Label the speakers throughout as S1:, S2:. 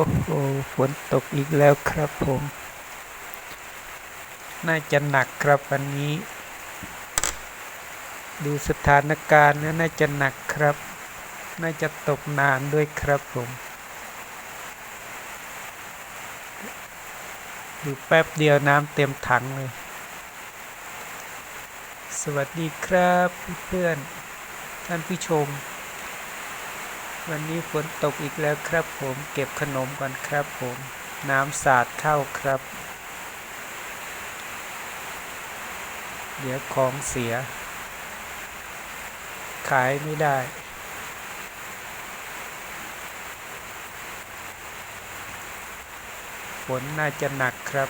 S1: โอ้โหฝนตกอีกแล้วครับผม น่าจะหนักครับวันนี้ ดูสถานการณ์แล้วน่าจะหนักครับ น่าจะตกนานด้วยครับผม ดูแป๊บเดียวน้ำเต็มถังเลย สวัสดีครับเพื่อนๆท่านผู้ชม วันนี้ฝนตกอีกแล้วครับผม เก็บขนมก่อนครับผม น้ำสาดเข้าครับ เดี๋ยวของเสีย ขายไม่ได้ ฝนน่าจะหนักครับ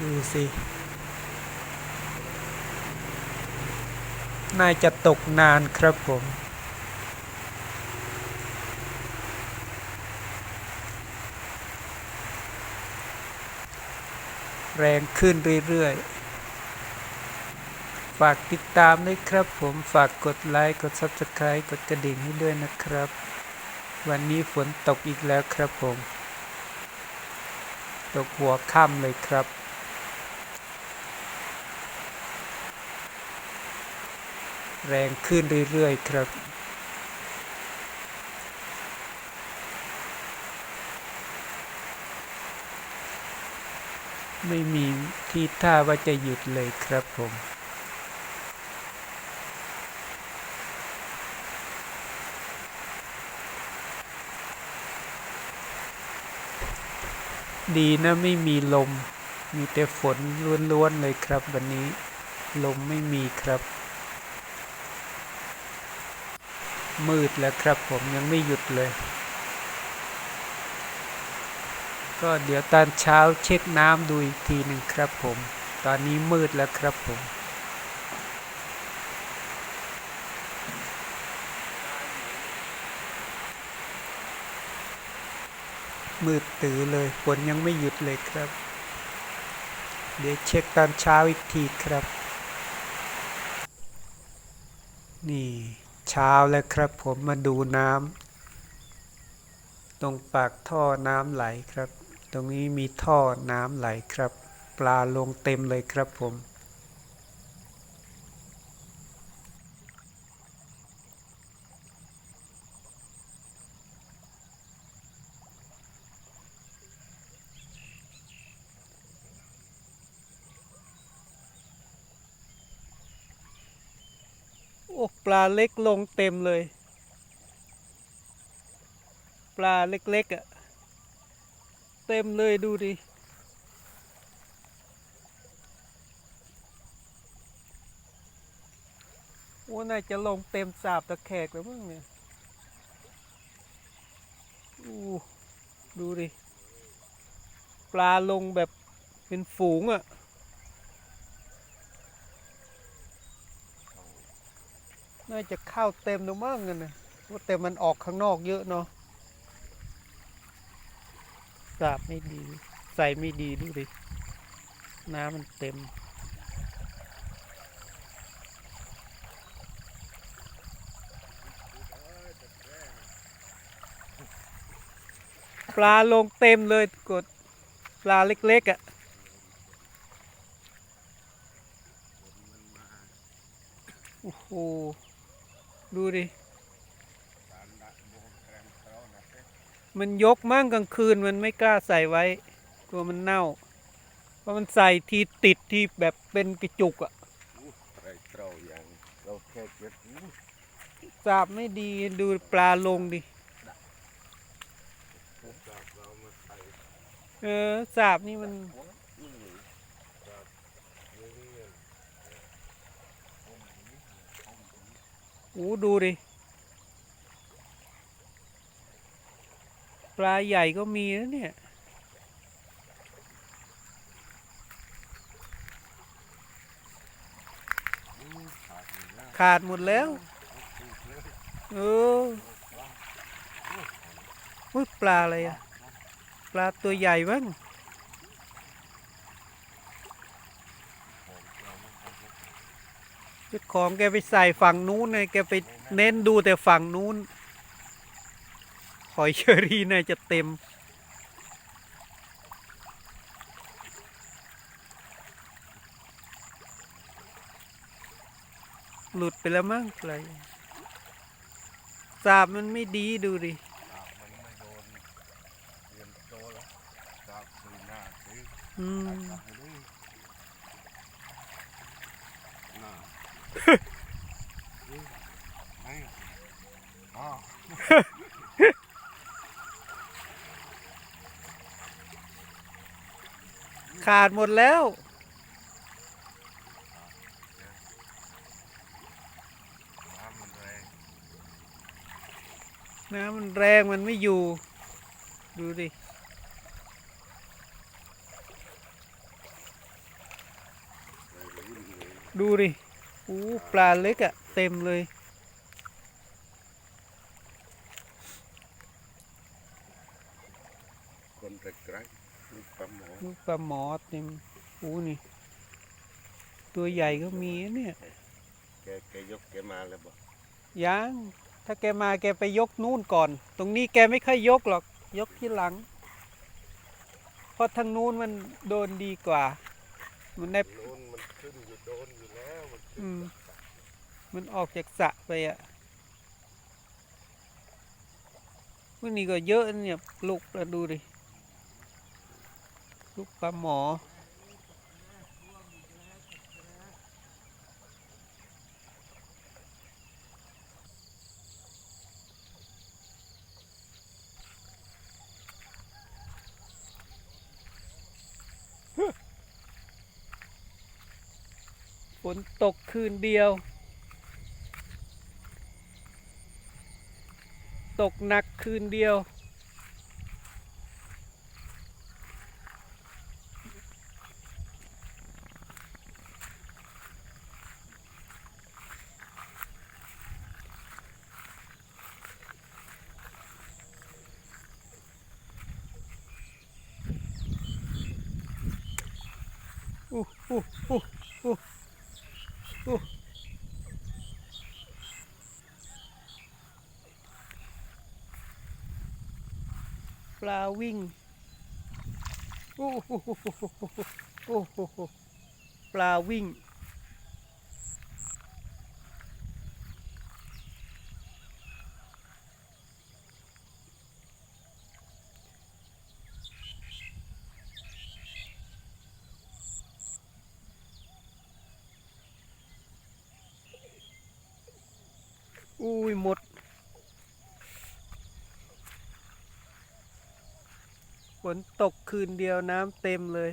S1: ดูสิ น่าจะตกนานครับผม แรงขึ้นเรื่อยๆฝากติดตามด้วยครับผมฝากกดไลค์กด Subscribe กดกระดิ่งให้ด้วยนะครับ วันนี้ฝนตกอีกแล้วครับผม ตกหัวค่ำเลยครับ แรงขึ้นเรื่อยๆครับ ไม่มีที่ท่าว่าจะหยุดเลยครับผมดีนะไม่มีลม มีแต่ฝนล้วนๆเลยครับวันนี้ ลมไม่มีครับ มืดแล้วครับผมยังไม่หยุดเลย ก็เดี๋ยวตอนเช้าเช็คน้ำดูอีกทีหนึ่งครับผม ตอนนี้มืดแล้วครับผมมืดตื่อเลยฝนยังไม่หยุดเลยครับ เดี๋ยวเช็คตอนเช้าอีกทีครับ นี่ เช้าแล้วครับผมมาดูน้ำตรงปากท่อน้ำไหลครับ ตรงนี้มีท่อน้ำไหลครับ ปลาลงเต็มเลยครับผม โอ้ปลาเล็กลงเต็มเลย ปลาเล็กๆอะ่ะ เต็มเลยดูดิโอ้น่าจะลงเต็มสาบตะแคกแล้วมั้งเนี่ยอู้ดูดิ ปลาลงแบบเป็นฝูงอะ่ะ น่าจะข้าวเต็มแล้วมั้งกันนะว่าแต่มันออกข้างนอกเยอะเนาะสาบไม่ดี ใส่ไม่ดีดูดิ น้ำมันเต็ม ปลาลงเต็มเลยกดปลาเล็ก ๆอะ่ะโอ้โห ดูดิ มันยกมั่งกลางคืนมันไม่กล้าใส่ไว้ กลัวมันเน่า เพราะมันใส่ทีติดที่แบบเป็นกระจุกอะ
S2: เราอย่างเราแค่เก็บ
S1: สาบไม่ดีดูปลาลงดิ
S2: เอ
S1: อสาบนี่มัน
S2: อืมจากเรื่อย
S1: โอ้ดูดิ ปลาใหญ่ก็มีนะเนี่ย
S2: ขาด
S1: หมดแล้ว
S2: ถูกเอ
S1: อปลาอะไรอะปลาตัวใหญ่บ้าง
S3: เจ้าของแกไปใส่ฝั่งนู้นไงแกไปเน้นดูแต่ฝั่งนู้น หอยเชอรี่น่าจะเต็ม หลุดไปแล้วมั้งอะไรสาบมันไม่ดีดูดิ
S2: ดาบมันไม่โดนเรียนโตแล้วดาบสีหน้าสี
S3: อืม
S2: ดาบให้ดูน่าดูไหนอ๋อ
S3: ขาดหมดแล้ว
S2: น้ำมันแรง
S3: น้ำมันแรงมันไม่อยู่ ดูดิดูดิ อู้ปลาเล็กอะเต็มเลย
S2: คนไกลๆลูกปั๊มหมอ
S3: ลูกปลาหมอเต็มอู้นี่ ตัวใหญ่ก็มีนะเนี่ย
S2: แกแกยกแกมาแล้วบอก
S3: ยังถ้าแกมาแกไปยกนู่นก่อน ตรงนี้แกไม่ค่อยยกหรอกยกที่หลัง เพราะทางนู้นมันโดนดีกว่า มันได้
S2: อืม
S3: มันออกจากสระไปอะวันนี้ก็เยอะเนี่ย ลูกเราดูดิ ลูกปลาหมอ ฝนตกคืนเดียว ตกหนักคืนเดียวอู้อู้อู้อู้อู้ป ลาวิ่งอู้หูหูหูหูหูอู้หูหูปลาวิ่ง อุ้ยหมด ฝนตกคืนเดียวน้ำเต็มเลย